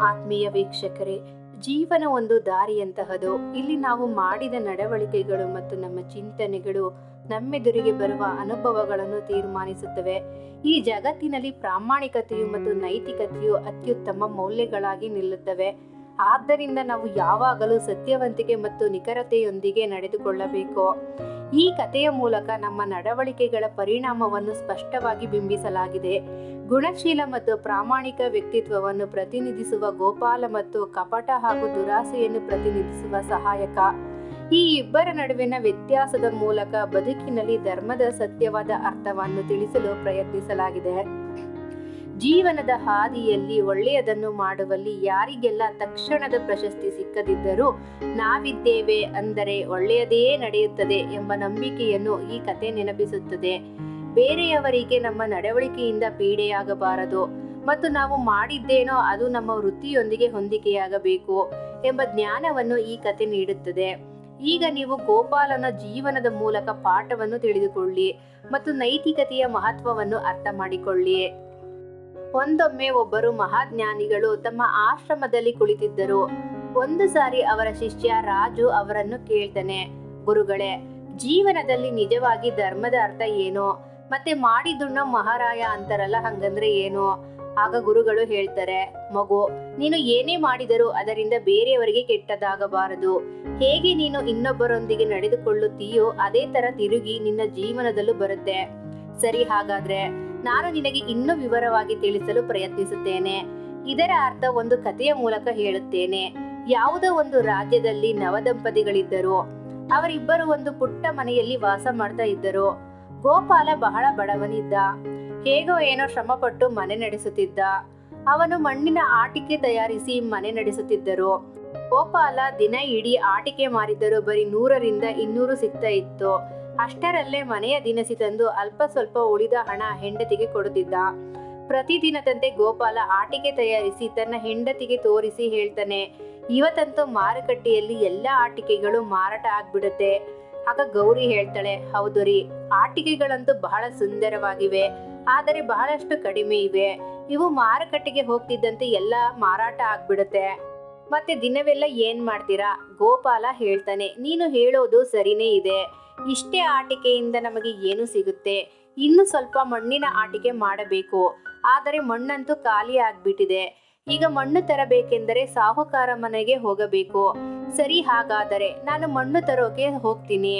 ಆತ್ಮೀಯ ವೀಕ್ಷಕರೇ, ಜೀವನ ಒಂದು ದಾರಿಯಂತಹದು, ಇಲ್ಲಿ ನಾವು ಮಾಡಿದ ನಡವಳಿಕೆಗಳು ಮತ್ತು ನಮ್ಮ ಚಿಂತನೆಗಳು ನಮ್ಮೆದುರಿಗೆ ಬರುವ ಅನುಭವಗಳನ್ನು ತೀರ್ಮಾನಿಸುತ್ತವೆ. ಈ ಜಗತ್ತಿನಲ್ಲಿ ಪ್ರಾಮಾಣಿಕತೆಯು ಮತ್ತು ನೈತಿಕತೆಯು ಅತ್ಯುತ್ತಮ ಮೌಲ್ಯಗಳಾಗಿ ನಿಲ್ಲುತ್ತವೆ. ಆದ್ದರಿಂದ ನಾವು ಯಾವಾಗಲೂ ಸತ್ಯವಂತಿಕೆ ಮತ್ತು ನಿಖರತೆಯೊಂದಿಗೆ ನಡೆದುಕೊಳ್ಳಬೇಕು. ಈ ಕಥೆಯ ಮೂಲಕ ನಮ್ಮ ನಡವಳಿಕೆಗಳ ಪರಿಣಾಮವನ್ನು ಸ್ಪಷ್ಟವಾಗಿ ಬಿಂಬಿಸಲಾಗಿದೆ. ಗುಣಶೀಲ ಮತ್ತು ಪ್ರಾಮಾಣಿಕ ವ್ಯಕ್ತಿತ್ವವನ್ನು ಪ್ರತಿನಿಧಿಸುವ ಗೋಪಾಲ ಮತ್ತು ಕಪಟ ಹಾಗೂ ದುರಾಸೆಯನ್ನು ಪ್ರತಿನಿಧಿಸುವ ಸಹಾಯಕ. ಈ ಇಬ್ಬರ ನಡುವಿನ ವ್ಯತ್ಯಾಸದ ಮೂಲಕ ಬದುಕಿನಲ್ಲಿ ಧರ್ಮದ ಸತ್ಯವಾದ ಅರ್ಥವನ್ನು ತಿಳಿಸಲು ಪ್ರಯತ್ನಿಸಲಾಗಿದೆ. ಜೀವನದ ಹಾದಿಯಲ್ಲಿ ಒಳ್ಳೆಯದನ್ನು ಮಾಡುವಲ್ಲಿ ಯಾರಿಗೆಲ್ಲ ತಕ್ಷಣದ ಪ್ರಶಸ್ತಿ ಸಿಕ್ಕದಿದ್ದರೂ ನಾವಿದ್ದೇವೆ ಅಂದರೆ ಒಳ್ಳೆಯದೇ ನಡೆಯುತ್ತದೆ ಎಂಬ ನಂಬಿಕೆಯನ್ನು ಈ ಕತೆ ನೆನಪಿಸುತ್ತದೆ. ಬೇರೆಯವರಿಗೆ ನಮ್ಮ ನಡವಳಿಕೆಯಿಂದ ಪೀಡೆಯಾಗಬಾರದು. ಮತ್ತು ನಾವು ಮಾಡಿದ್ದೇನೋ ಅದು ನಮ್ಮ ವೃತ್ತಿಯೊಂದಿಗೆ ಹೊಂದಿಕೆಯಾಗಬೇಕು ಎಂಬ ಜ್ಞಾನವನ್ನು ಈ ಕತೆ ನೀಡುತ್ತದೆ. ಈಗ ನೀವು ಗೋಪಾಲನ ಜೀವನದ ಮೂಲಕ ಪಾಠವನ್ನು ತಿಳಿದುಕೊಳ್ಳಿ ಮತ್ತು ನೈತಿಕತೆಯ ಮಹತ್ವವನ್ನು ಅರ್ಥ ಮಾಡಿಕೊಳ್ಳಿ ಒಂದೊಮ್ಮೆ ಒಬ್ಬರು ಮಹಾಜ್ಞಾನಿಗಳು ತಮ್ಮ ಆಶ್ರಮದಲ್ಲಿ ಕುಳಿತಿದ್ದರು. ಒಂದು ಸಾರಿ ಅವರ ಶಿಷ್ಯ ರಾಜು ಅವರನ್ನು ಕೇಳ್ತಾನೆ, ಗುರುಗಳೇ, ಜೀವನದಲ್ಲಿ ನಿಜವಾಗಿ ಧರ್ಮದ ಅರ್ಥ ಏನು? ಮತ್ತೆ ಮಾಡಿದುಣ್ಣ ಮಹಾರಾಯ ಅಂತಾರಲ್ಲ ಹಂಗಂದ್ರೆ ಏನು? ಆಗ ಗುರುಗಳು ಹೇಳ್ತಾರೆ, ಮಗು, ನೀನು ಏನೇ ಮಾಡಿದರೂ ಅದರಿಂದ ಬೇರೆಯವರಿಗೆ ಕೆಟ್ಟದಾಗಬಾರದು. ಹೇಗೆ ನೀನು ಇನ್ನೊಬ್ಬರೊಂದಿಗೆ ನಡೆದುಕೊಳ್ಳುತ್ತೀಯೋ ಅದೇ ತರ ತಿರುಗಿ ನಿನ್ನ ಜೀವನದಲ್ಲೂ ಬರುತ್ತೆ. ಸರಿ ಹಾಗಾದ್ರೆ ನಾನು ನಿನಗೆ ಇನ್ನೂ ವಿವರವಾಗಿ ತಿಳಿಸಲು ಪ್ರಯತ್ನಿಸುತ್ತೇನೆ. ಇದರ ಅರ್ಥ ಒಂದು ಕಥೆಯ ಮೂಲಕ ಹೇಳುತ್ತೇನೆ. ಯಾವುದೋ ಒಂದು ರಾಜ್ಯದಲ್ಲಿ ನವದಂಪತಿಗಳಿದ್ದರು. ಅವರಿಬ್ಬರು ಒಂದು ಪುಟ್ಟ ಮನೆಯಲ್ಲಿ ವಾಸ ಮಾಡ್ತಾ ಇದ್ದರು. ಗೋಪಾಲ ಬಹಳ ಬಡವನಿದ್ದ. ಹೇಗೋ ಏನೋ ಶ್ರಮಪಟ್ಟು ಮನೆ ನಡೆಸುತ್ತಿದ್ದ. ಅವನು ಮಣ್ಣಿನ ಆಟಿಕೆ ತಯಾರಿಸಿ ಮನೆ ನಡೆಸುತ್ತಿದ್ದರು. ಗೋಪಾಲ ದಿನ ಇಡೀ ಆಟಿಕೆ ಮಾರಿದ್ದರು. ಬರೀ ನೂರರಿಂದ ಇನ್ನೂರು ಸಿಗ್ತಾ ಇತ್ತು. ಅಷ್ಟರಲ್ಲೇ ಮನೆಯ ದಿನಸಿ ತಂದು ಅಲ್ಪ ಸ್ವಲ್ಪ ಉಳಿದ ಹಣ ಹೆಂಡತಿಗೆ ಕೊಡುತ್ತಿದ್ದ. ಪ್ರತಿದಿನದಂತೆ ಗೋಪಾಲ ಆಟಿಕೆ ತಯಾರಿಸಿ ತನ್ನ ಹೆಂಡತಿಗೆ ತೋರಿಸಿ ಹೇಳ್ತಾನೆ, ಇವತ್ತಂತೂ ಮಾರುಕಟ್ಟೆಯಲ್ಲಿ ಎಲ್ಲ ಆಟಿಕೆಗಳು ಮಾರಾಟ ಆಗ್ಬಿಡುತ್ತೆ. ಆಗ ಗೌರಿ ಹೇಳ್ತಾಳೆ, ಹೌದು ರೀ, ಆಟಿಕೆಗಳಂತೂ ಬಹಳ ಸುಂದರವಾಗಿವೆ, ಆದರೆ ಬಹಳಷ್ಟು ಕಡಿಮೆ ಇವೆ. ಇವು ಮಾರುಕಟ್ಟೆಗೆ ಹೋಗ್ತಿದ್ದಂತೆ ಎಲ್ಲ ಮಾರಾಟ ಆಗ್ಬಿಡುತ್ತೆ. ಮತ್ತೆ ದಿನವೆಲ್ಲ ಏನ್ ಮಾಡ್ತೀರಾ? ಗೋಪಾಲ ಹೇಳ್ತಾನೆ, ನೀನು ಹೇಳೋದು ಸರಿನೇ ಇದೆ. ಇಷ್ಟೇ ಆಟಿಕೆಯಿಂದ ನಮಗೆ ಏನು ಸಿಗುತ್ತೆ? ಇನ್ನು ಸ್ವಲ್ಪ ಮಣ್ಣಿನ ಆಟಿಕೆ ಮಾಡಬೇಕು. ಆದರೆ ಮಣ್ಣಂತೂ ಖಾಲಿ ಆಗ್ಬಿಟ್ಟಿದೆ. ಈಗ ಮಣ್ಣು ತರಬೇಕೆಂದರೆ ಸಾಹುಕಾರ ಮನೆಗೆ ಹೋಗಬೇಕು. ಸರಿ, ಹಾಗಾದರೆ ನಾನು ಮಣ್ಣು ತರೋಕೆ ಹೋಗ್ತೀನಿ.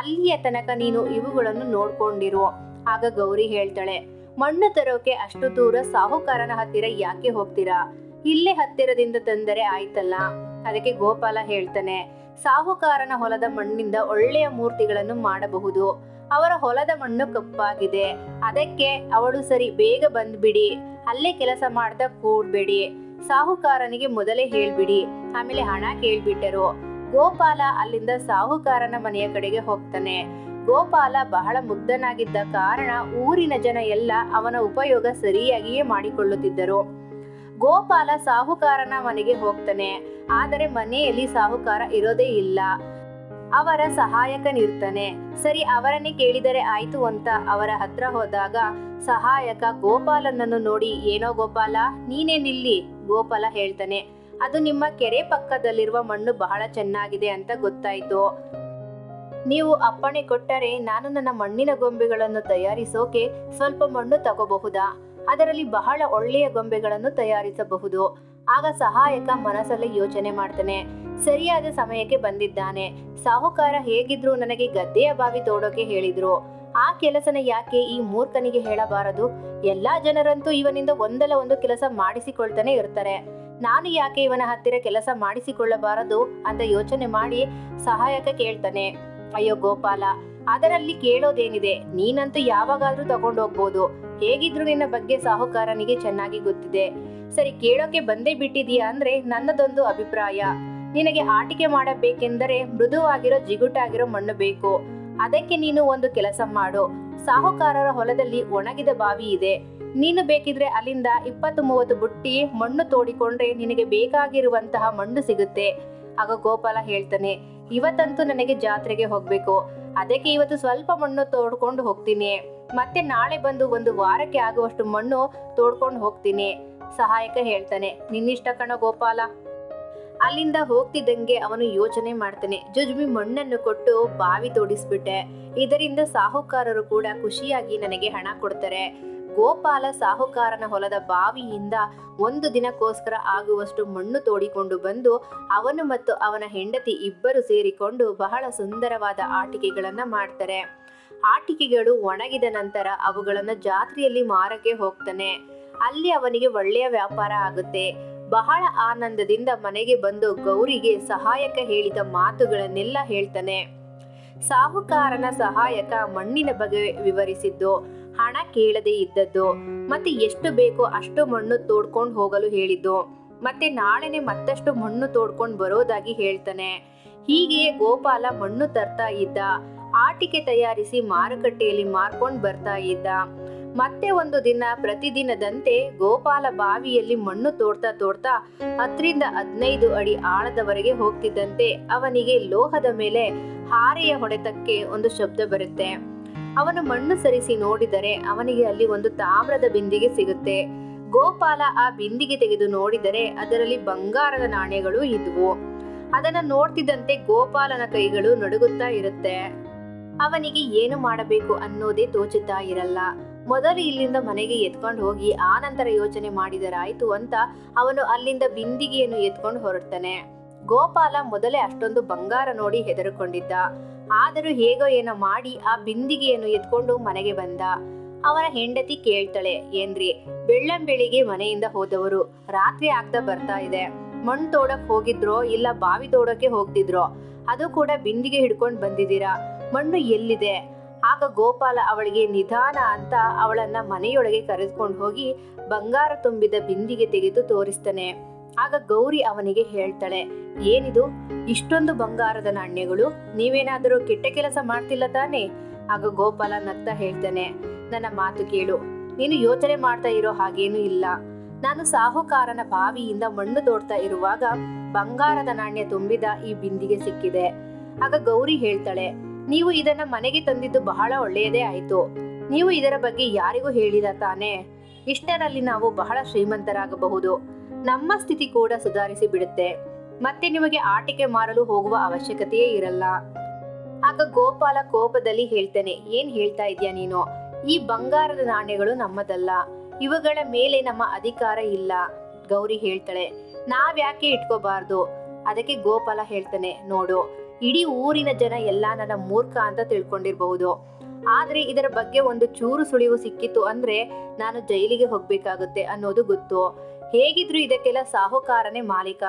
ಅಲ್ಲಿಯ ತನಕ ನೀನು ಇವುಗಳನ್ನು ನೋಡ್ಕೊಂಡಿರು. ಆಗ ಗೌರಿ ಹೇಳ್ತಾಳೆ, ಮಣ್ಣು ತರೋಕೆ ಅಷ್ಟು ದೂರ ಸಾಹುಕಾರನ ಹತ್ತಿರ ಯಾಕೆ ಹೋಗ್ತೀರಾ? ಇಲ್ಲೇ ಹತ್ತಿರದಿಂದ ತಂದರೆ ಆಯ್ತಲ್ಲ? ಅದಕ್ಕೆ ಗೋಪಾಲ ಹೇಳ್ತಾನೆ, ಸಾಹುಕಾರನ ಹೊಲದ ಮಣ್ಣಿಂದ ಒಳ್ಳೆಯ ಮೂರ್ತಿಗಳನ್ನು ಮಾಡಬಹುದು. ಅವರ ಹೊಲದ ಮಣ್ಣು ಕಪ್ಪಾಗಿದೆ. ಅದಕ್ಕೆ ಅವಳು ಸರಿ, ಬೇಗ ಬಂದ್ಬಿಡಿ. ಅಲ್ಲೇ ಕೆಲಸ ಮಾಡ್ತಾ ಕೂಡ್ಬೇಡಿ. ಸಾಹುಕಾರನಿಗೆ ಮೊದಲೇ ಹೇಳ್ಬಿಡಿ. ಆಮೇಲೆ ಹಣ ಕೇಳ್ಬಿಟ್ಟರು. ಗೋಪಾಲ ಅಲ್ಲಿಂದ ಸಾಹುಕಾರನ ಮನೆಯ ಕಡೆಗೆ ಹೋಗ್ತಾನೆ. ಗೋಪಾಲ ಬಹಳ ಮುಗ್ಧನಾಗಿದ್ದ ಕಾರಣ ಊರಿನ ಜನ ಎಲ್ಲ ಅವನ ಉಪಯೋಗ ಸರಿಯಾಗಿಯೇ ಮಾಡಿಕೊಳ್ಳುತ್ತಿದ್ದರು. ಗೋಪಾಲ ಸಾಹುಕಾರನ ಮನೆಗೆ ಹೋಗ್ತಾನೆ. ಆದರೆ ಮನೆಯಲ್ಲಿ ಸಾಹುಕಾರ ಇರೋದೇ ಇಲ್ಲ. ಅವರ ಸಹಾಯಕನಿರ್ತಾನೆ ಸರಿ, ಅವರನ್ನೇ ಕೇಳಿದರೆ ಆಯ್ತು ಅಂತ ಅವರ ಹತ್ರ ಹೋದಾಗ ಸಹಾಯಕ ಗೋಪಾಲನನ್ನು ನೋಡಿ, ಏನೋ ಗೋಪಾಲ, ನೀನೇ ನಿಲ್ಲಿ, ಗೋಪಾಲ ಹೇಳ್ತಾನೆ. ಅದು ನಿಮ್ಮ ಕೆರೆ ಪಕ್ಕದಲ್ಲಿರುವ ಮಣ್ಣು ಬಹಳ ಚೆನ್ನಾಗಿದೆ ಅಂತ ಗೊತ್ತಾಯ್ತು. ನೀವು ಅಪ್ಪಣೆ ಕೊಟ್ಟರೆ ನಾನು ನನ್ನ ಮಣ್ಣಿನ ಗೊಂಬೆಗಳನ್ನು ತಯಾರಿಸೋಕೆ ಸ್ವಲ್ಪ ಮಣ್ಣು ತಗೋಬಹುದಾ? ಅದರಲ್ಲಿ ಬಹಳ ಒಳ್ಳೆಯ ಗೊಂಬೆಗಳನ್ನು ತಯಾರಿಸಬಹುದು. ಆಗ ಸಹಾಯಕ ಮನಸ್ಸಲ್ಲಿ ಯೋಚನೆ ಮಾಡ್ತಾನೆ. ಸರಿಯಾದ ಸಮಯಕ್ಕೆ ಬಂದಿದ್ದಾನೆ. ಸಾಹುಕಾರ ಹೇಗಿದ್ರು ನನಗೆ ಗದ್ದೆಯ ಬಾವಿ ತೋಡೋಕೆ ಹೇಳಿದ್ರು. ಆ ಕೆಲಸನ ಯಾಕೆ ಈ ಮೂರ್ಖನಿಗೆ ಹೇಳಬಾರದು? ಎಲ್ಲಾ ಜನರಂತೂ ಇವನಿಂದ ಒಂದಲ್ಲ ಒಂದು ಕೆಲಸ ಮಾಡಿಸಿಕೊಳ್ತಾನೆ ಇರ್ತಾರೆ. ನಾನು ಯಾಕೆ ಇವನ ಹತ್ತಿರ ಕೆಲಸ ಮಾಡಿಸಿಕೊಳ್ಳಬಾರದು ಅಂತ ಯೋಚನೆ ಮಾಡಿ ಸಹಾಯಕ ಕೇಳ್ತಾನೆ. ಅಯ್ಯೋ ಗೋಪಾಲ ಅದರಲ್ಲಿ ಕೇಳೋದೇನಿದೆ, ನೀನಂತೂ ಯಾವಾಗಾದ್ರೂ ತಗೊಂಡೋಗ್ಬೋದು ಹೇಗಿದ್ರು ನಿನ್ನ ಬಗ್ಗೆ ಸಾಹುಕಾರನಿಗೆ ಚೆನ್ನಾಗಿ ಗೊತ್ತಿದೆ. ಸರಿ, ಕೇಳೋಕೆ ಬಂದೇ ಬಿಟ್ಟಿದೀಯಾ ಅಂದ್ರೆ ನನ್ನದೊಂದು ಅಭಿಪ್ರಾಯ. ನಿನಗೆ ಆಟಿಕೆ ಮಾಡಬೇಕೆಂದರೆ ಮೃದುವಾಗಿರೋ, ಜಿಗುಟಾಗಿರೋ ಮಣ್ಣು ಬೇಕು. ಅದಕ್ಕೆ ನೀನು ಒಂದು ಕೆಲಸ ಮಾಡು. ಸಾಹುಕಾರರ ಹೊಲದಲ್ಲಿ ಒಣಗಿದ ಬಾವಿ ಇದೆ. ನೀನು ಬೇಕಿದ್ರೆ ಅಲ್ಲಿಂದ ಇಪ್ಪತ್ತು ಮೂವತ್ತು ಬುಟ್ಟಿ ಮಣ್ಣು ತೋಡಿಕೊಂಡ್ರೆ ನಿನಗೆ ಬೇಕಾಗಿರುವಂತಹ ಮಣ್ಣು ಸಿಗುತ್ತೆ. ಆಗ ಗೋಪಾಲ ಹೇಳ್ತಾನೆ, ಇವತ್ತಂತೂ ನನಗೆ ಜಾತ್ರೆಗೆ ಹೋಗ್ಬೇಕು. ಅದಕ್ಕೆ ಇವತ್ತು ಸ್ವಲ್ಪ ಮಣ್ಣು ತೋಡ್ಕೊಂಡು ಹೋಗ್ತೀನಿ. ಮತ್ತೆ ನಾಳೆ ಬಂದು ಒಂದು ವಾರಕ್ಕೆ ಆಗುವಷ್ಟು ಮಣ್ಣು ತೋಡ್ಕೊಂಡು ಹೋಗ್ತೀನಿ. ಸಹಾಯಕ ಹೇಳ್ತಾನೆ. ನಿನ್ನಿಷ್ಟ ಕಣ ಗೋಪಾಲ. ಅಲ್ಲಿಂದ ಹೋಗ್ತಿದ್ದಂಗೆ ಅವನು ಯೋಚನೆ ಮಾಡ್ತಾನೆ. ಜುಜ್ಮಿ ಮಣ್ಣನ್ನು ಕೊಟ್ಟು ಬಾವಿ ತೋಡಿಸ್ಬಿಟ್ಟೆ. ಇದರಿಂದ ಸಾಹುಕಾರರು ಕೂಡ ಖುಷಿಯಾಗಿ ನನಗೆ ಹಣ ಕೊಡ್ತಾರೆ. ಗೋಪಾಲ ಸಾಹುಕಾರನ ಹೊಲದ ಬಾವಿಯಿಂದ ಒಂದು ದಿನಕ್ಕೋಸ್ಕರ ಆಗುವಷ್ಟು ಮಣ್ಣು ತೋಡಿಕೊಂಡು ಬಂದು ಅವನು ಮತ್ತು ಅವನ ಹೆಂಡತಿ ಇಬ್ಬರು ಸೇರಿಕೊಂಡು ಬಹಳ ಸುಂದರವಾದ ಆಟಿಕೆಗಳನ್ನು ಮಾಡ್ತಾರೆ. ಆಟಿಕೆಗಳು ಒಣಗಿದ ನಂತರ ಅವುಗಳನ್ನು ಜಾತ್ರೆಯಲ್ಲಿ ಮಾರಕ್ಕೆ ಹೋಗ್ತಾನೆ. ಅಲ್ಲಿ ಅವನಿಗೆ ಒಳ್ಳೆಯ ವ್ಯಾಪಾರ ಆಗುತ್ತೆ. ಬಹಳ ಆನಂದದಿಂದ ಮನೆಗೆ ಬಂದು ಗೌರಿಗೆ ಸಹಾಯಕ ಹೇಳಿದ ಮಾತುಗಳನ್ನೆಲ್ಲ ಹೇಳ್ತಾನೆ. ಸಾಹುಕಾರನ ಸಹಾಯಕ ಮಣ್ಣಿನ ಬಗ್ಗೆ ವಿವರಿಸಿದ್ದು ಹಣ ಕೇಳದೆ ಇದ್ದದ್ದು. ಮತ್ತೆ ಎಷ್ಟು ಬೇಕೋ ಅಷ್ಟು ಮಣ್ಣು ತೋಡ್ಕೊಂಡು ಹೋಗಲು ಹೇಳಿದ್ದು. ಮತ್ತೆ ನಾಳೆನೆ ಮತ್ತಷ್ಟು ಮಣ್ಣು ತೋಡ್ಕೊಂಡು ಬರೋದಾಗಿ ಹೇಳ್ತಾನೆ. ಹೀಗೆಯೇ ಗೋಪಾಲ ಮಣ್ಣು ತರ್ತಾ ಇದ್ದ. ಆಟಿಕೆ ತಯಾರಿಸಿ ಮಾರುಕಟ್ಟೆಯಲ್ಲಿ ಮಾರ್ಕೊಂಡು ಬರ್ತಾ ಇದ್ದ. ಮತ್ತೆ ಒಂದು ದಿನ ಪ್ರತಿದಿನದಂತೆ ಗೋಪಾಲ ಬಾವಿಯಲ್ಲಿ ಮಣ್ಣು ತೋಡ್ತಾ ತೋಡ್ತಾ ಹತ್ತರಿಂದ ಹದಿನೈದು ಅಡಿ ಆಳದವರೆಗೆ ಹೋಗ್ತಿದ್ದಂತೆ ಅವನಿಗೆ ಲೋಹದ ಮೇಲೆ ಹಾರೆಯ ಹೊಡೆತಕ್ಕೆ ಒಂದು ಶಬ್ದ ಬರುತ್ತೆ. ಅವನು ಮಣ್ಣು ಸರಿಸಿ ನೋಡಿದರೆ ಅವನಿಗೆ ಅಲ್ಲಿ ಒಂದು ತಾಮ್ರದ ಬಿಂದಿಗೆ ಸಿಗುತ್ತೆ. ಗೋಪಾಲ ಆ ಬಿಂದಿಗೆ ತೆಗೆದು ನೋಡಿದರೆ ಅದರಲ್ಲಿ ಬಂಗಾರದ ನಾಣ್ಯಗಳು ಇದ್ವು. ಅದನ್ನ ನೋಡ್ತಿದ್ದಂತೆ ಗೋಪಾಲನ ಕೈಗಳು ನಡುಗುತ್ತಾ ಇರುತ್ತೆ. ಅವನಿಗೆ ಏನು ಮಾಡಬೇಕು ಅನ್ನೋದೇ ತೋಚುತ್ತಾ ಇರಲ್ಲ. ಮೊದಲು ಇಲ್ಲಿಂದ ಮನೆಗೆ ಎತ್ಕೊಂಡು ಹೋಗಿ ಆ ನಂತರ ಯೋಚನೆ ಮಾಡಿದರಾಯ್ತು ಅಂತ ಅವನು ಅಲ್ಲಿಂದ ಬಿಂದಿಗೆಯನ್ನು ಎತ್ಕೊಂಡು ಹೊರಡ್ತಾನೆ. ಗೋಪಾಲ ಮೊದಲೇ ಅಷ್ಟೊಂದು ಬಂಗಾರ ನೋಡಿ ಹೆದರಿಕೊಂಡಿದ್ದ. ಆದರೂ ಹೇಗೋ ಏನೋ ಮಾಡಿ ಆ ಬಿಂದಿಗೆಯನ್ನು ಎತ್ಕೊಂಡು ಮನೆಗೆ ಬಂದ. ಅವರ ಹೆಂಡತಿ ಕೇಳ್ತಾಳೆ, ಏನ್ರಿ ಬೆಳ್ಳಂ ಬೆಳಿಗ್ಗೆ ಮನೆಯಿಂದ ಹೋದವರು, ರಾತ್ರಿ ಆಗ್ತಾ ಬರ್ತಾ ಇದೆ. ಮಣ್ಣು ತೋಡಕ್ ಹೋಗಿದ್ರೋ ಇಲ್ಲ ಬಾವಿ ತೋಡಕ್ಕೆ ಹೋಗ್ತಿದ್ರೋ, ಅದು ಕೂಡ ಬಿಂದಿಗೆ ಹಿಡ್ಕೊಂಡು ಬಂದಿದ್ದೀರಾ? ಮಣ್ಣು ಎಲ್ಲಿದೆ? ಆಗ ಗೋಪಾಲ ಅವಳಿಗೆ, ನಿಧಾನ ಅಂತ ಅವಳನ್ನ ಮನೆಯೊಳಗೆ ಕರೆದುಕೊಂಡು ಹೋಗಿ ಬಂಗಾರ ತುಂಬಿದ ಬಿಂದಿಗೆ ತೆಗೆದು ತೋರಿಸ್ತಾನೆ. ಆಗ ಗೌರಿ ಅವನಿಗೆ ಹೇಳ್ತಾಳೆ, ಏನಿದು? ಇಷ್ಟೊಂದು ಬಂಗಾರದ ನಾಣ್ಯಗಳು? ನೀವೇನಾದರೂ ಕೆಟ್ಟ ಕೆಲಸ ಮಾಡ್ತಿಲ್ಲ ತಾನೇ? ಆಗ ಗೋಪಾಲ ನಗ್ತಾ ಹೇಳ್ತಾನೆ, ನನ್ನ ಮಾತು ಕೇಳು. ನೀನು ಯೋಚನೆ ಮಾಡ್ತಾ ಇರೋ ಹಾಗೇನೂ ಇಲ್ಲ. ನಾನು ಸಾಹುಕಾರನ ಬಾವಿಯಿಂದ ಮಣ್ಣು ತೋಡ್ತಾ ಇರುವಾಗ ಬಂಗಾರದ ನಾಣ್ಯ ತುಂಬಿದ ಈ ಬಿಂದಿಗೆ ಸಿಕ್ಕಿದೆ. ಆಗ ಗೌರಿ ಹೇಳ್ತಾಳೆ, ನೀವು ಇದನ್ನ ಮನೆಗೆ ತಂದಿದ್ದು ಬಹಳ ಒಳ್ಳೆಯದೇ ಆಯ್ತು. ನೀವು ಇದರ ಬಗ್ಗೆ ಯಾರಿಗೂ ಹೇಳಿದ ತಾನೇ? ಇಷ್ಟರಲ್ಲಿ ನಾವು ಬಹಳ ಶ್ರೀಮಂತರಾಗಬಹುದು. ನಮ್ಮ ಸ್ಥಿತಿ ಕೂಡ ಸುಧಾರಿಸಿ ಬಿಡುತ್ತೆ. ಮತ್ತೆ ನಿಮಗೆ ಆಟಿಕೆ ಮಾರಲು ಹೋಗುವ ಅವಶ್ಯಕತೆಯೇ ಇರಲ್ಲ. ಆಗ ಗೋಪಾಲ ಕೋಪದಲ್ಲಿ ಹೇಳ್ತಾನೆ, ಏನ್ ಹೇಳ್ತಾ ಇದೆಯಾ ನೀನು? ಈ ಬಂಗಾರದ ನಾಣ್ಯಗಳು ನಮ್ಮದಲ್ಲ. ಇವುಗಳ ಮೇಲೆ ನಮ್ಮ ಅಧಿಕಾರ ಇಲ್ಲ, ಗೌರಿ ಹೇಳ್ತಾಳೆ. ನಾವ್ಯಾಕೆ ಇಟ್ಕೋಬಾರ್ದು? ಅದಕ್ಕೆ ಗೋಪಾಲ ಹೇಳ್ತಾನೆ, ನೋಡು, ಇಡೀ ಊರಿನ ಜನ ಎಲ್ಲ ನನ್ನ ಮೂರ್ಖ ಅಂತ ತಿಳ್ಕೊಂಡಿರ್ಬಹುದು. ಆದ್ರೆ ಇದರ ಬಗ್ಗೆ ಒಂದು ಚೂರು ಸುಳಿವು ಸಿಕ್ಕಿತ್ತು ಅಂದ್ರೆ ನಾನು ಜೈಲಿಗೆ ಹೋಗ್ಬೇಕಾಗುತ್ತೆ ಅನ್ನೋದು ಗೊತ್ತು. ಹೇಗಿದ್ರು ಇದಕ್ಕೆಲ್ಲ ಸಾಹುಕಾರನೇ ಮಾಲೀಕ.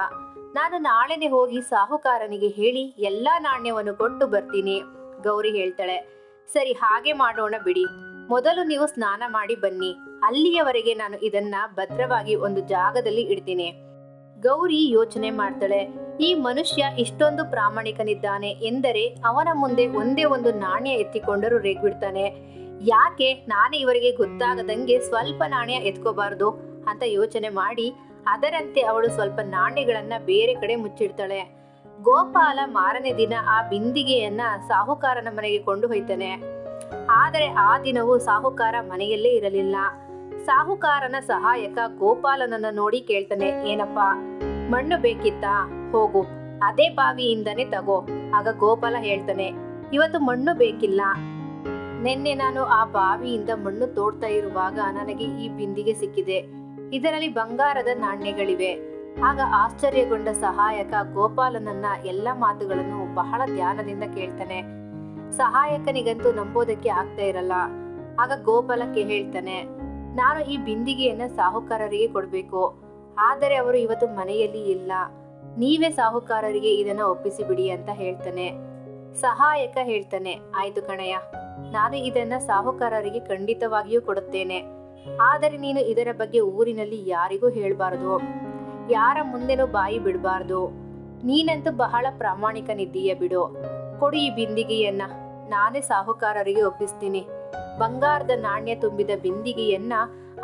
ನಾನು ನಾಳೆನೆ ಹೋಗಿ ಸಾಹುಕಾರನಿಗೆ ಹೇಳಿ ಎಲ್ಲಾ ನಾಣ್ಯವನ್ನು ಕೊಟ್ಟು ಬರ್ತೀನಿ, ಗೌರಿ ಹೇಳ್ತಾಳೆ. ಸರಿ, ಹಾಗೆ ಮಾಡೋಣ ಬಿಡಿ. ಮೊದಲು ನೀವು ಸ್ನಾನ ಮಾಡಿ ಬನ್ನಿ. ಅಲ್ಲಿಯವರೆಗೆ ನಾನು ಇದನ್ನ ಭದ್ರವಾಗಿ ಒಂದು ಜಾಗದಲ್ಲಿ ಇಡ್ತೀನಿ. ಗೌರಿ ಯೋಚನೆ ಮಾಡ್ತಾಳೆ. ಈ ಮನುಷ್ಯ ಇಷ್ಟೊಂದು ಪ್ರಾಮಾಣಿಕನಿದ್ದಾನೆ ಎಂದರೆ ಅವನ ಮುಂದೆ ಒಂದೇ ಒಂದು ನಾಣ್ಯ ಎತ್ತಿಕೊಂಡರೂ ರೇಗ್ಬಿಡ್ತಾನೆ. ಯಾಕೆ? ನಾನೇ ಇವರಿಗೆ ಗೊತ್ತಾಗದಂಗೆ ಸ್ವಲ್ಪ ನಾಣ್ಯ ಎತ್ಕೋಬಾರ್ದು. ಅಂತ ಯೋಚನೆ ಮಾಡಿ ಅದರಂತೆ ಅವಳು ಸ್ವಲ್ಪ ನಾಣ್ಯಗಳನ್ನ ಬೇರೆ ಕಡೆ ಮುಚ್ಚಿಡ್ತಾಳೆ. ಗೋಪಾಲ ಮಾರನೇ ದಿನ ಆ ಬಿಂದಿಗೆಯನ್ನ ಸಾಹುಕಾರನ ಮನೆಗೆ ಕೊಂಡು ಹೋಯ್ತಾನೆ. ಆದರೆ ಆ ದಿನವೂ ಸಾಹುಕಾರ ಮನೆಯಲ್ಲೇ ಇರಲಿಲ್ಲ. ಸಾಹುಕಾರನ ಸಹಾಯಕ ಗೋಪಾಲನನ್ನ ನೋಡಿ ಕೇಳ್ತಾನೆ, ಏನಪ್ಪ, ಮಣ್ಣು ಬೇಕಿತ್ತಾ? ಹೋಗು. ಅದೇ ಬಾವಿಯಿಂದನೇ ತಗೋ. ಆಗ ಗೋಪಾಲ ಹೇಳ್ತಾನೆ, ಇವತ್ತು ಮಣ್ಣು ಬೇಕಿಲ್ಲ. ನಿನ್ನೆ ನಾನು ಆ ಬಾವಿಯಿಂದ ಮಣ್ಣು ತೋಡ್ತಾ ಇರುವಾಗ ನನಗೆ ಈ ಬಿಂದಿಗೆ ಸಿಕ್ಕಿದೆ. ಇದರಲ್ಲಿ ಬಂಗಾರದ ನಾಣ್ಯಗಳಿವೆ. ಆಗ ಆಶ್ಚರ್ಯಗೊಂಡ ಸಹಾಯಕ ಗೋಪಾಲನನ್ನ ಎಲ್ಲ ಮಾತುಗಳನ್ನು ಬಹಳ ಧ್ಯಾನದಿಂದ ಕೇಳ್ತಾನೆ. ಸಹಾಯಕನಿಗಂತೂ ನಂಬೋದಕ್ಕೆ ಆಗ್ತಾ ಇರಲ್ಲ. ಆಗ ಗೋಪಾಲಕ್ಕೆ ಹೇಳ್ತಾನೆ ನಾನು ಈ ಬಿಂದಿಗೆಯನ್ನ ಸಾಹುಕಾರರಿಗೆ ಕೊಡ್ಬೇಕು. ಆದರೆ ಅವರು ಇವತ್ತು ಮನೆಯಲ್ಲಿ ಇಲ್ಲ. ನೀವೇ ಸಾಹುಕಾರರಿಗೆ ಇದನ್ನ ಒಪ್ಪಿಸಿ ಬಿಡಿ ಅಂತ ಹೇಳ್ತಾನೆ. ಸಹಾಯಕ ಹೇಳ್ತಾನೆ, ಆಯ್ತು ಕಣಯ್ಯ. ನಾನು ಇದನ್ನ ಸಾಹುಕಾರರಿಗೆ ಖಂಡಿತವಾಗಿಯೂ ಕೊಡುತ್ತೇನೆ. ಆದರೆ ನೀನು ಇದರ ಬಗ್ಗೆ ಊರಿನಲ್ಲಿ ಯಾರಿಗೂ ಹೇಳಬಾರದು. ಯಾರ ಮುಂದೆನೂ ಬಾಯಿ ಬಿಡಬಾರ್ದು. ನೀನಂತೂ ಬಹಳ ಪ್ರಾಮಾಣಿಕನಿದ್ದೀಯ ಬಿಡು. ಕೊಡು ಈ ಬಿಂದಿಗೆಯನ್ನ. ನಾನೇ ಸಾಹುಕಾರರಿಗೆ ಒಪ್ಪಿಸ್ತೀನಿ. ಬಂಗಾರದ ನಾಣ್ಯ ತುಂಬಿದ ಬಿಂದಿಗೆಯನ್ನ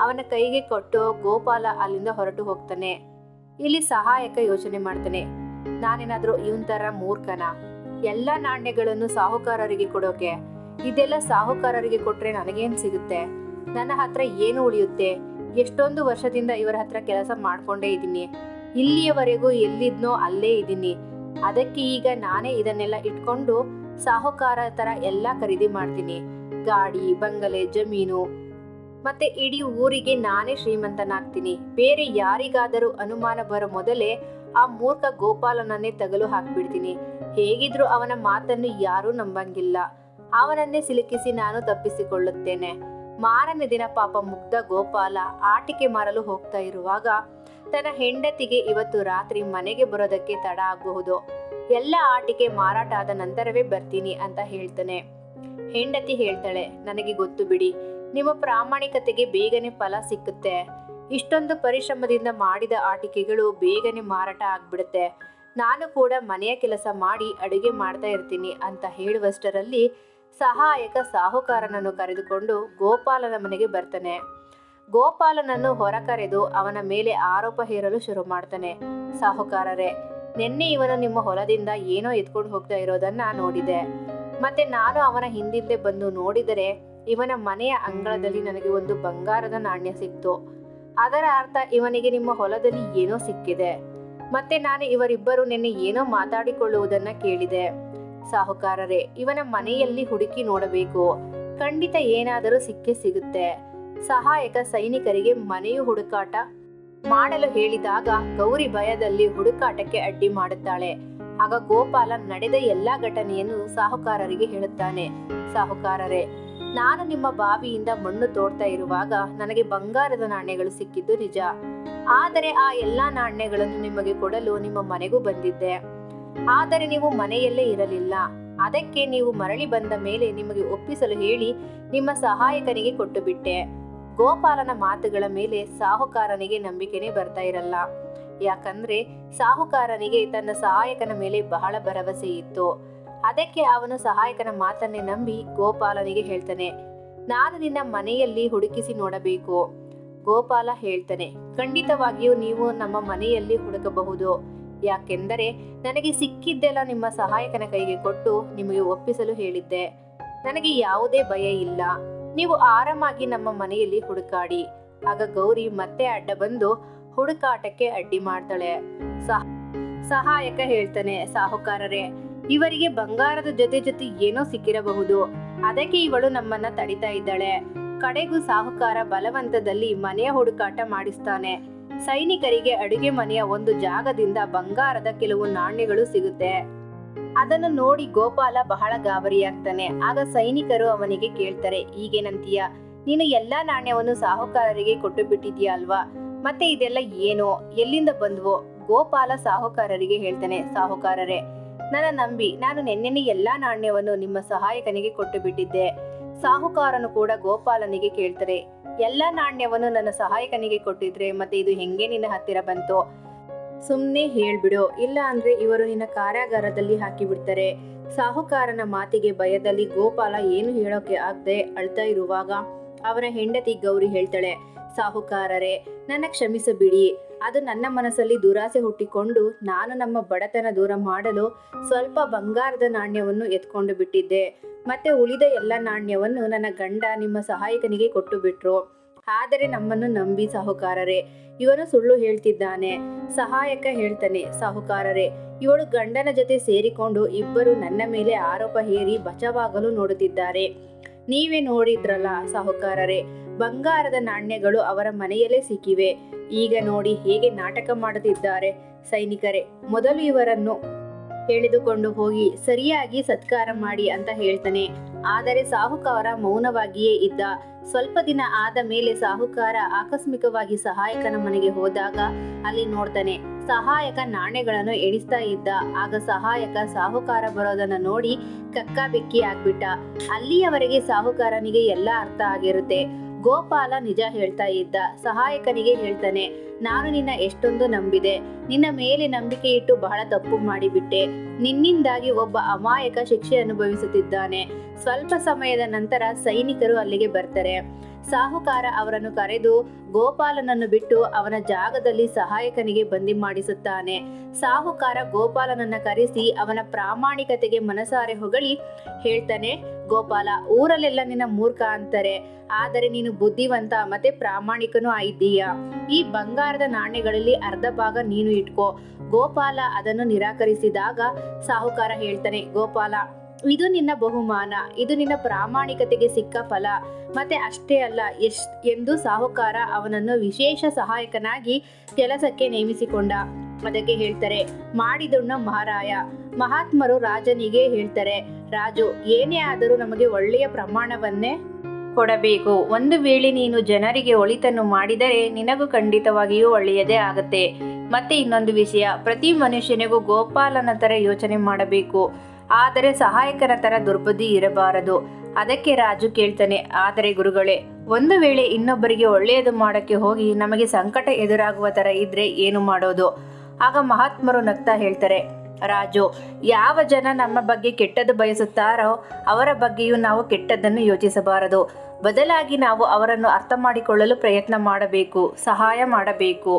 ಅವನ ಕೈಗೆ ಕೊಟ್ಟು ಗೋಪಾಲ ಅಲ್ಲಿಂದ ಹೊರಟು ಹೋಗ್ತಾನೆ. ಇಲ್ಲಿ ಸಹಾಯಕ ಯೋಚನೆ ಮಾಡ್ತಾನೆ. ನಾನೇನಾದರೂ ಇವನ್ ತರ ಮೂರ್ಖನ? ಎಲ್ಲ ನಾಣ್ಯಗಳನ್ನು ಸಾಹುಕಾರರಿಗೆ ಕೊಡೋಕೆ. ಇದೆಲ್ಲ ಸಾಹುಕಾರರಿಗೆ ಕೊಟ್ರೆ ನನಗೇನ್ ಸಿಗುತ್ತೆ? ನನ್ನ ಹತ್ರ ಏನು ಉಳಿಯುತ್ತೆ? ಎಷ್ಟೊಂದು ವರ್ಷದಿಂದ ಇವರ ಹತ್ರ ಕೆಲಸ ಮಾಡ್ಕೊಂಡೇ ಇದ್ದೀನಿ. ಇಲ್ಲಿಯವರೆಗೂ ಎಲ್ಲಿದ್ನೋ ಅಲ್ಲೇ ಇದ್ದೀನಿ. ಅದಕ್ಕೆ ಈಗ ನಾನೇ ಇದನ್ನೆಲ್ಲ ಇಟ್ಕೊಂಡು ಸಾಹುಕಾರ ತರ ಎಲ್ಲ ಖರೀದಿ ಮಾಡ್ತೀನಿ. ಗಾಡಿ, ಬಂಗಲೆ, ಜಮೀನು. ಮತ್ತೆ ಇಡೀ ಊರಿಗೆ ನಾನೇ ಶ್ರೀಮಂತನಾಗ್ತೀನಿ. ಬೇರೆ ಯಾರಿಗಾದರೂ ಅನುಮಾನ ಬರೋ ಮೊದಲೇ ಆ ಮೂರ್ಖ ಗೋಪಾಲನನ್ನೇ ತಗಲು ಹಾಕ್ಬಿಡ್ತೀನಿ. ಹೇಗಿದ್ರು ಅವನ ಮಾತನ್ನು ಯಾರೂ ನಂಬಂಗಿಲ್ಲ. ಅವನನ್ನೇ ಸಿಲುಕಿಸಿ ನಾನು ತಪ್ಪಿಸಿಕೊಳ್ಳುತ್ತೇನೆ. ಮಾರನೇ ದಿನ ಪಾಪ ಮುಗ್ಧ ಗೋಪಾಲ ಆಟಿಕೆ ಮಾರಲು ಹೋಗ್ತಾ ಇರುವಾಗ ತನ್ನ ಹೆಂಡತಿಗೆ ಇವತ್ತು ರಾತ್ರಿ ಮನೆಗೆ ಬರೋದಕ್ಕೆ ತಡ ಆಗಬಹುದು. ಎಲ್ಲ ಆಟಿಕೆ ಮಾರಾಟ ಆದ ನಂತರವೇ ಬರ್ತೀನಿ ಅಂತ ಹೇಳ್ತಾನೆ. ಹೆಂಡತಿ ಹೇಳ್ತಾಳೆ, ನನಗೆ ಗೊತ್ತು ಬಿಡಿ, ನಿಮ್ಮ ಪ್ರಾಮಾಣಿಕತೆಗೆ ಬೇಗನೆ ಫಲ ಸಿಕ್ಕುತ್ತೆ. ಇಷ್ಟೊಂದು ಪರಿಶ್ರಮದಿಂದ ಮಾಡಿದ ಆಟಿಕೆಗಳು ಬೇಗನೆ ಮಾರಾಟ ಆಗ್ಬಿಡುತ್ತೆ. ನಾನು ಕೂಡ ಮನೆಯ ಕೆಲಸ ಮಾಡಿ ಅಡುಗೆ ಮಾಡ್ತಾ ಇರ್ತೀನಿ ಅಂತ ಹೇಳುವಷ್ಟರಲ್ಲಿ ಸಹಾಯಕ ಸಾಹುಕಾರನನ್ನು ಕರೆದುಕೊಂಡು ಗೋಪಾಲನ ಮನೆಗೆ ಬರ್ತಾನೆ. ಗೋಪಾಲನನ್ನು ಹೊರ ಕರೆದು ಅವನ ಮೇಲೆ ಆರೋಪ ಹೇರಲು ಶುರು ಮಾಡ್ತಾನೆ. ಸಾಹುಕಾರರೇ, ನಿನ್ನೆ ಇವನು ನಿಮ್ಮ ಹೊಲದಿಂದ ಏನೋ ಎತ್ಕೊಂಡು ಹೋಗ್ತಾ ಇರೋದನ್ನ ನೋಡಿದೆ. ಮತ್ತೆ ನಾನು ಅವನ ಹಿಂದಿಂದೆ ಬಂದು ನೋಡಿದರೆ ಇವನ ಮನೆಯ ಅಂಗಳದಲ್ಲಿ ನನಗೆ ಒಂದು ಬಂಗಾರದ ನಾಣ್ಯ ಸಿಕ್ತು. ಅದರ ಅರ್ಥ ಇವನಿಗೆ ನಿಮ್ಮ ಹೊಲದಲ್ಲಿ ಏನೋ ಸಿಕ್ಕಿದೆ. ಮತ್ತೆ ನಾನು ಇವರಿಬ್ಬರು ನಿನ್ನೆ ಏನೋ ಮಾತಾಡಿಕೊಳ್ಳುವುದನ್ನ ಕೇಳಿದೆ. ಸಾಹುಕಾರರೇ, ಇವನ ಮನೆಯಲ್ಲಿ ಹುಡುಕಿ ನೋಡಬೇಕು. ಖಂಡಿತ ಏನಾದರೂ ಸಿಕ್ಕೇ ಸಿಗುತ್ತೆ. ಸಹಾಯಕ ಸೈನಿಕರಿಗೆ ಮನೆಯು ಹುಡುಕಾಟ? ಮಾಡಲು ಹೇಳಿದಾಗ ಗೌರಿ ಭಯದಲ್ಲಿ ಹುಡುಕಾಟಕ್ಕೆ ಅಡ್ಡಿ ಮಾಡುತ್ತಾಳೆ. ಆಗ ಗೋಪಾಲ ನಡೆದ ಎಲ್ಲಾ ಘಟನೆಯನ್ನು ಸಾಹುಕಾರರಿಗೆ ಹೇಳುತ್ತಾನೆ. ಸಾಹುಕಾರರೇ, ನಾನು ನಿಮ್ಮ ಬಾವಿಯಿಂದ ಮಣ್ಣು ತೋಡ್ತಾ ಇರುವಾಗ ನನಗೆ ಬಂಗಾರದ ನಾಣ್ಯಗಳು ಸಿಕ್ಕಿದ್ದು ನಿಜ. ಆದರೆ ಆ ಎಲ್ಲಾ ನಾಣ್ಯಗಳನ್ನು ನಿಮಗೆ ಕೊಡಲು ನಿಮ್ಮ ಮನೆಗೂ ಬಂದಿದ್ದೆ. ಆದರೆ ನೀವು ಮನೆಯಲ್ಲೇ ಇರಲಿಲ್ಲ. ಅದಕ್ಕೆ ನೀವು ಮರಳಿ ಬಂದ ಮೇಲೆ ನಿಮಗೆ ಒಪ್ಪಿಸಲು ಹೇಳಿ ನಿಮ್ಮ ಸಹಾಯಕನಿಗೆ ಕೊಟ್ಟು ಬಿಟ್ಟೆ ಗೋಪಾಲನ ಮಾತುಗಳ ಮೇಲೆ ಸಾಹುಕಾರನಿಗೆ ನಂಬಿಕೆನೇ ಬರ್ತಾ ಇರಲ್ಲ. ಯಾಕಂದ್ರೆ ಸಾಹುಕಾರನಿಗೆ ತನ್ನ ಸಹಾಯಕನ ಮೇಲೆ ಬಹಳ ಭರವಸೆ ಇತ್ತು. ಅದಕ್ಕೆ ಅವನು ಸಹಾಯಕನ ಮಾತನ್ನೇ ನಂಬಿ ಗೋಪಾಲನಿಗೆ ಹೇಳ್ತಾನೆ, ನಾನು ನಿನ್ನ ಮನೆಯಲ್ಲಿ ಹುಡುಕಿಸಿ ನೋಡಬೇಕು. ಗೋಪಾಲ ಹೇಳ್ತಾನೆ, ಖಂಡಿತವಾಗಿಯೂ ನೀವು ನಮ್ಮ ಮನೆಯಲ್ಲಿ ಹುಡುಕಬಹುದು. ಯಾಕೆಂದರೆ ನನಗೆ ಸಿಕ್ಕಿದ್ದೆಲ್ಲ ನಿಮ್ಮ ಸಹಾಯಕನ ಕೈಗೆ ಕೊಟ್ಟು ನಿಮಗೆ ಒಪ್ಪಿಸಲು ಹೇಳಿದ್ದೆ. ನನಗೆ ಯಾವುದೇ ಭಯ ಇಲ್ಲ. ನೀವು ಆರಾಮಾಗಿ ನಮ್ಮ ಮನೆಯಲ್ಲಿ ಹುಡುಕಾಡಿ. ಆಗ ಗೌರಿ ಮತ್ತೆ ಅಡ್ಡ ಬಂದು ಹುಡುಕಾಟಕ್ಕೆ ಅಡ್ಡಿ ಮಾಡ್ತಾಳೆ. ಸಹ, ಸಹಾಯಕ ಹೇಳ್ತಾನೆ, ಸಾಹುಕಾರರೇ, ಇವರಿಗೆ ಬಂಗಾರದ ಜೊತೆ ಜೊತೆ ಏನೋ ಸಿಕ್ಕಿರಬಹುದು. ಅದಕ್ಕೆ ಇವಳು ನಮ್ಮನ್ನ ತಡಿತಾ ಇದ್ದಾಳೆ. ಕಡೆಗೂ ಸಾಹುಕಾರ ಬಲವಂತದಲ್ಲಿ ಮನೆಯ ಹುಡುಕಾಟ ಮಾಡಿಸ್ತಾನೆ. ಸೈನಿಕರಿಗೆ ಅಡುಗೆ ಮನೆಯ ಒಂದು ಜಾಗದಿಂದ ಬಂಗಾರದ ಕೆಲವು ನಾಣ್ಯಗಳು ಸಿಗುತ್ತೆ. ಅದನ್ನು ನೋಡಿ ಗೋಪಾಲ ಬಹಳ ಗಾಬರಿಯಾಗ್ತಾನೆ. ಆಗ ಸೈನಿಕರು ಅವನಿಗೆ ಕೇಳ್ತಾರೆ ಈಗೇನಂತೀಯ ನೀನು ಎಲ್ಲಾ ನಾಣ್ಯವನ್ನು ಸಾಹುಕಾರರಿಗೆ ಕೊಟ್ಟು ಬಿಟ್ಟಿದ್ಯಾ ಅಲ್ವಾ? ಮತ್ತೆ ಇದೆಲ್ಲ ಏನೋ? ಎಲ್ಲಿಂದ ಬಂದ್ವೋ? ಗೋಪಾಲ ಸಾಹುಕಾರರಿಗೆ ಹೇಳ್ತಾನೆ, ಸಾಹುಕಾರರೇ, ನನ್ನ ನಂಬಿ ನಾನು ನೆನ್ನೆನೆ ಎಲ್ಲಾ ನಾಣ್ಯವನ್ನು ನಿಮ್ಮ ಸಹಾಯಕನಿಗೆ ಕೊಟ್ಟು ಬಿಟ್ಟಿದ್ದೆ ಸಾಹುಕಾರನು ಕೂಡ ಗೋಪಾಲನಿಗೆ ಕೇಳ್ತಾರೆ ಎಲ್ಲಾ ನಾಣ್ಯವನ್ನು ನನ್ನ ಸಹಾಯಕನಿಗೆ ಕೊಟ್ಟಿದ್ರೆ ಮತ್ತೆ ಇದು ಹೆಂಗೆ ನಿನ್ನ ಹತ್ತಿರ ಬಂತು? ಸುಮ್ಮನೆ ಹೇಳ್ಬಿಡು. ಇಲ್ಲ ಅಂದ್ರೆ ಇವರು ನಿನ್ನ ಕಾರ್ಯಾಗಾರದಲ್ಲಿ ಹಾಕಿಬಿಡ್ತಾರೆ. ಸಾಹುಕಾರನ ಮಾತಿಗೆ ಭಯದಲ್ಲಿ ಗೋಪಾಲ ಏನು ಹೇಳೋಕೆ ಆಗದೆ ಅಳ್ತಾ ಇರುವಾಗ ಅವರ ಹೆಂಡತಿ ಗೌರಿ ಹೇಳ್ತಾಳೆ, ಸಾಹುಕಾರರೇ, ನನ್ನ ಕ್ಷಮಿಸಬಿಡಿ. ಅದು ನನ್ನ ಮನಸ್ಸಲ್ಲಿ ದುರಾಸೆ ಹುಟ್ಟಿಕೊಂಡು ನಾನು ನಮ್ಮ ಬಡತನ ದೂರ ಮಾಡಲು ಸ್ವಲ್ಪ ಬಂಗಾರದ ನಾಣ್ಯವನ್ನು ಎತ್ಕೊಂಡು ಬಿಟ್ಟಿದ್ದೆ. ಮತ್ತೆ ಉಳಿದ ಎಲ್ಲ ನಾಣ್ಯವನ್ನು ನನ್ನ ಗಂಡ ನಿಮ್ಮ ಸಹಾಯಕನಿಗೆ ಕೊಟ್ಟು ಬಿಟ್ರು ಆದರೆ ನಮ್ಮನ್ನು ನಂಬಿ ಸಾಹುಕಾರರೇ, ಇವನು ಸುಳ್ಳು ಹೇಳ್ತಿದ್ದಾನೆ. ಸಹಾಯಕ ಹೇಳ್ತಾನೆ, ಸಾಹುಕಾರರೇ, ಇವಳು ಗಂಡನ ಜೊತೆ ಸೇರಿಕೊಂಡು ಇಬ್ಬರು ನನ್ನ ಮೇಲೆ ಆರೋಪ ಹೇರಿ ಬಚಾವಾಗಲು ನೋಡುತ್ತಿದ್ದಾರೆ. ನೀವೇ ನೋಡಿದ್ರಲ್ಲ ಸಾಹುಕಾರರೇ ಬಂಗಾರದ ನಾಣ್ಯಗಳು ಅವರ ಮನೆಯಲ್ಲೇ ಸಿಕ್ಕಿವೆ. ಈಗ ನೋಡಿ ಹೇಗೆ ನಾಟಕ ಮಾಡುತ್ತಿದ್ದಾರೆ ಸೈನಿಕರೇ, ಮೊದಲು ಇವರನ್ನು ಹೇಳಿದುಕೊಂಡು ಹೋಗಿ ಸರಿಯಾಗಿ ಸತ್ಕಾರ ಮಾಡಿ ಅಂತ ಹೇಳ್ತಾನೆ. ಆದರೆ ಸಾಹುಕಾರ ಮೌನವಾಗಿಯೇ ಇದ್ದ. ಸ್ವಲ್ಪ ದಿನ ಆದ ಮೇಲೆ ಸಾಹುಕಾರ ಆಕಸ್ಮಿಕವಾಗಿ ಸಹಾಯಕನ ಮನೆಗೆ ಹೋದಾಗ ಅಲ್ಲಿ ನೋಡ್ತಾನೆ, ಸಹಾಯಕ ನಾಣ್ಯಗಳನ್ನು ಎಣಿಸ್ತಾ ಇದ್ದ. ಆಗ ಸಹಾಯಕ ಸಾಹುಕಾರ ಬರೋದನ್ನ ನೋಡಿ ಕಕ್ಕಾಬಿಕ್ಕಿ ಆಗ್ಬಿಟ್ಟ. ಅಲ್ಲಿಯವರೆಗೆ ಸಾಹುಕಾರನಿಗೆ ಎಲ್ಲ ಅರ್ಥ ಆಗಿರುತ್ತೆ. ಗೋಪಾಲ ನಿಜ ಹೇಳ್ತಾ ಇದ್ದ. ಸಹಾಯಕನಿಗೆ ಹೇಳ್ತಾನೆ, ನಾನು ನಿನ್ನ ಎಷ್ಟೊಂದು ನಂಬಿದೆ. ನಿನ್ನ ಮೇಲೆ ನಂಬಿಕೆ ಇಟ್ಟು ಬಹಳ ತಪ್ಪು ಮಾಡಿಬಿಟ್ಟೆ. ನಿನ್ನಿಂದಾಗಿ ಒಬ್ಬ ಅಮಾಯಕ ಶಿಕ್ಷೆ ಅನುಭವಿಸುತ್ತಿದ್ದಾನೆ. ಸ್ವಲ್ಪ ಸಮಯದ ನಂತರ ಸೈನಿಕರು ಅಲ್ಲಿಗೆ ಬರ್ತಾರೆ. ಸಾಹುಕಾರ ಅವರನ್ನು ಕರೆದು ಗೋಪಾಲನನ್ನು ಬಿಟ್ಟು ಅವನ ಜಾಗದಲ್ಲಿ ಸಹಾಯಕನಿಗೆ ಬಂದಿ ಮಾಡಿಸುತ್ತಾನೆ. ಸಾಹುಕಾರ ಗೋಪಾಲನನ್ನ ಕರೆಸಿ ಅವನ ಪ್ರಾಮಾಣಿಕತೆಗೆ ಮನಸಾರೆ ಹೊಗಳಿ ಹೇಳ್ತಾನೆ, ಗೋಪಾಲ, ಊರಲ್ಲೆಲ್ಲ ನಿನ್ನ ಮೂರ್ಖ ಅಂತಾರೆ. ಆದರೆ ನೀನು ಬುದ್ಧಿವಂತ ಮತ್ತೆ ಪ್ರಾಮಾಣಿಕನೂ ಆಗಿದ್ದೀಯ? ಈ ಬಂಗಾರದ ನಾಣ್ಯಗಳಲ್ಲಿ ಅರ್ಧ ಭಾಗ ನೀನು ಇಟ್ಕೋ. ಗೋಪಾಲ ಅದನ್ನು ನಿರಾಕರಿಸಿದಾಗ ಸಾಹುಕಾರ ಹೇಳ್ತಾನೆ, ಗೋಪಾಲ ಇದು ನಿನ್ನ ಬಹುಮಾನ, ಇದು ನಿನ್ನ ಪ್ರಾಮಾಣಿಕತೆಗೆ ಸಿಕ್ಕ ಫಲ. ಮತ್ತೆ ಅಷ್ಟೇ ಅಲ್ಲ ಎಶ್ ಎಂದು ಸಾಹುಕಾರ ಅವನನ್ನು ವಿಶೇಷ ಸಹಾಯಕನಾಗಿ ಕೆಲಸಕ್ಕೆ ನೇಮಿಸಿಕೊಂಡ. ಅದಕ್ಕೆ ಹೇಳ್ತಾರೆ, ಮಾಡಿದುಣ್ಣ ಮಹಾರಾಯ. ಮಹಾತ್ಮರು ರಾಜನಿಗೆ ಹೇಳ್ತಾರೆ, ರಾಜು, ಏನೇ ಆದರೂ ನಮಗೆ ಒಳ್ಳೆಯ ಪ್ರಮಾಣವನ್ನೇ ಕೊಡಬೇಕು. ಒಂದು ವೇಳೆ ನೀನು ಜನರಿಗೆ ಒಳಿತನ್ನು ಮಾಡಿದರೆ ನಿನಗೂ ಖಂಡಿತವಾಗಿಯೂ ಒಳ್ಳೆಯದೇ ಆಗುತ್ತೆ. ಮತ್ತೆ ಇನ್ನೊಂದು ವಿಷಯ, ಪ್ರತಿ ಮನುಷ್ಯನಿಗೂ ಗೋಪಾಲನ ಯೋಚನೆ ಮಾಡಬೇಕು. ಆದರೆ ಸಹಾಯಕರ ತರ ದುರ್ಬುದ್ಧಿ ಇರಬಾರದು. ಅದಕ್ಕೆ ರಾಜು ಕೇಳ್ತಾನೆ, ಆದರೆ ಗುರುಗಳೇ, ಒಂದು ವೇಳೆ ಇನ್ನೊಬ್ಬರಿಗೆ ಒಳ್ಳೆಯದು ಮಾಡೋಕ್ಕೆ ಹೋಗಿ ನಮಗೆ ಸಂಕಟ ಎದುರಾಗುವ ಥರ ಇದ್ರೆ ಏನು ಮಾಡೋದು? ಆಗ ಮಹಾತ್ಮರು ನಗ್ತಾ ಹೇಳ್ತಾರೆ, ರಾಜು, ಯಾವ ಜನ ನಮ್ಮ ಬಗ್ಗೆ ಕೆಟ್ಟದ್ದು ಬಯಸುತ್ತಾರೋ ಅವರ ಬಗ್ಗೆಯೂ ನಾವು ಕೆಟ್ಟದ್ದನ್ನು ಯೋಚಿಸಬಾರದು. ಬದಲಾಗಿ ನಾವು ಅವರನ್ನು ಅರ್ಥ ಮಾಡಿಕೊಳ್ಳಲು ಪ್ರಯತ್ನ ಮಾಡಬೇಕು, ಸಹಾಯ ಮಾಡಬೇಕು.